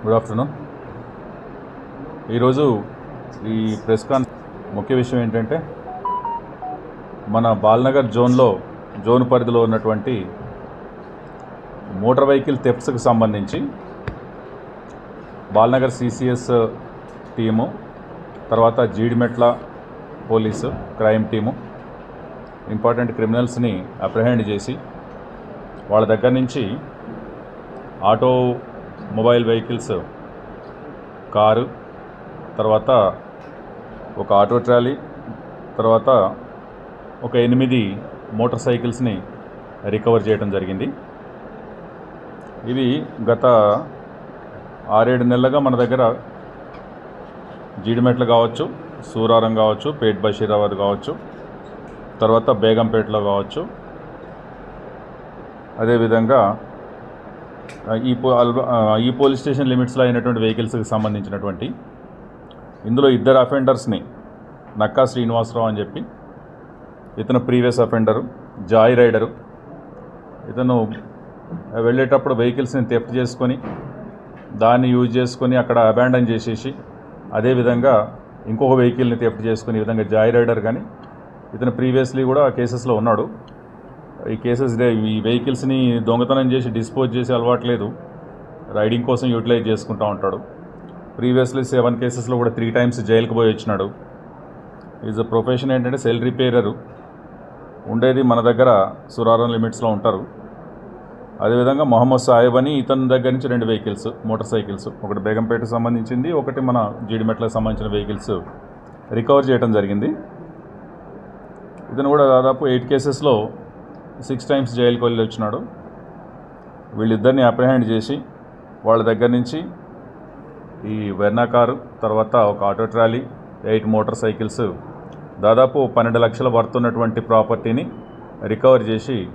Good afternoon ఈరోజు ఈ press కాన్ ముఖ్య విషయం ఏంటంటే మన బాల్నగర్ జోన్లో జోన్ పరిధిలో ఉన్నటువంటి మోటార్ వెహికల్ థెఫ్ట్స్కి సంబంధించి బాల్నగర్ సిసిఎస్ టీము తర్వాత Jeedimetla police crime team important క్రిమినల్స్ని apprehend చేసి వాళ్ళ దగ్గర నుంచి ఆటో మొబైల్ వెహికల్స్ కారు తర్వాత ఒక ఆటో ట్రాలీ తర్వాత ఒక ఎనిమిది మోటార్ సైకిల్స్ని రికవర్ చేయడం జరిగింది. ఇవి గత ఆరేడు నెలలుగా మన దగ్గర జీడిమెట్లు కావచ్చు సూరారం కావచ్చు పేట్ బషీరాబాద్ కావచ్చు తర్వాత బేగంపేటలో కావచ్చు. అదేవిధంగా ఈ పో అల్బ- ఈ పోలీస్ స్టేషన్ లిమిట్స్లో అయినటువంటి వెహికల్స్కి సంబంధించినటువంటి ఇందులో ఇద్దరు అఫెండర్స్ని నక్కా శ్రీనివాసరావు అని చెప్పి ఇతను ప్రీవియస్ అఫెండరు జాయ్ రైడరు. ఇతను వెళ్ళేటప్పుడు వెహికల్స్ని తెఫ్ట్ చేసుకొని దాన్ని యూజ్ చేసుకొని అక్కడ అబాండన్ చేసేసి అదేవిధంగా ఇంకొక వెహికల్ని తెఫ్ట్ చేసుకుని ఈ విధంగా జాయ్ రైడర్ కానీ ఇతను ప్రీవియస్లీ కూడా కేసెస్లో ఉన్నాడు. ఈ కేసెస్ ఈ వెహికల్స్ని దొంగతనం చేసి డిస్పోజ్ చేసి అలవాట్లేదు. రైడింగ్ కోసం యూటిలైజ్ చేసుకుంటూ ఉంటాడు. ప్రీవియస్లీ సెవెన్ కేసెస్లో కూడా త్రీ టైమ్స్ జైలుకి పోయి వచ్చినాడు. ఈజ్ అ ప్రొఫెషన్ ఏంటంటే సెల్ రిపేరరు. ఉండేది మన దగ్గర సురారం లిమిట్స్లో ఉంటారు. అదేవిధంగా మొహమ్మద్ సాహెబ్ అని ఇతని దగ్గర నుంచి రెండు వెహికల్స్ మోటార్ సైకిల్స్. ఒకటి బేగంపేటకు సంబంధించింది ఒకటి మన జీడిమెట్లకు సంబంధించిన వెహికల్స్ రికవర్ చేయడం జరిగింది. ఇతను కూడా దాదాపు ఎయిట్ కేసెస్లో సిక్స్ టైమ్స్ జైలుకి వెళ్ళి వచ్చినాడు వీళ్ళిద్దరిని అప్రహెండ్ చేసి వాళ్ళ దగ్గర నుంచి ఈ వెర్నా కారు తర్వాత ఒక auto trolley eight motorcycles దాదాపు పన్నెండు లక్షల వర్త్ ప్రాపర్టీని రికవర్ చేసి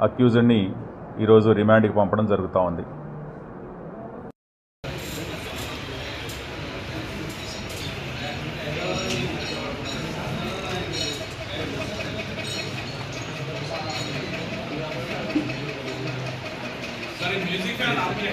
అక్యూజ్డ్ని ఈరోజు రిమాండ్కి పంపడం జరుగుతూ ఉంది. మరి మ్యూజిక్ అండ్ ఆర్మీ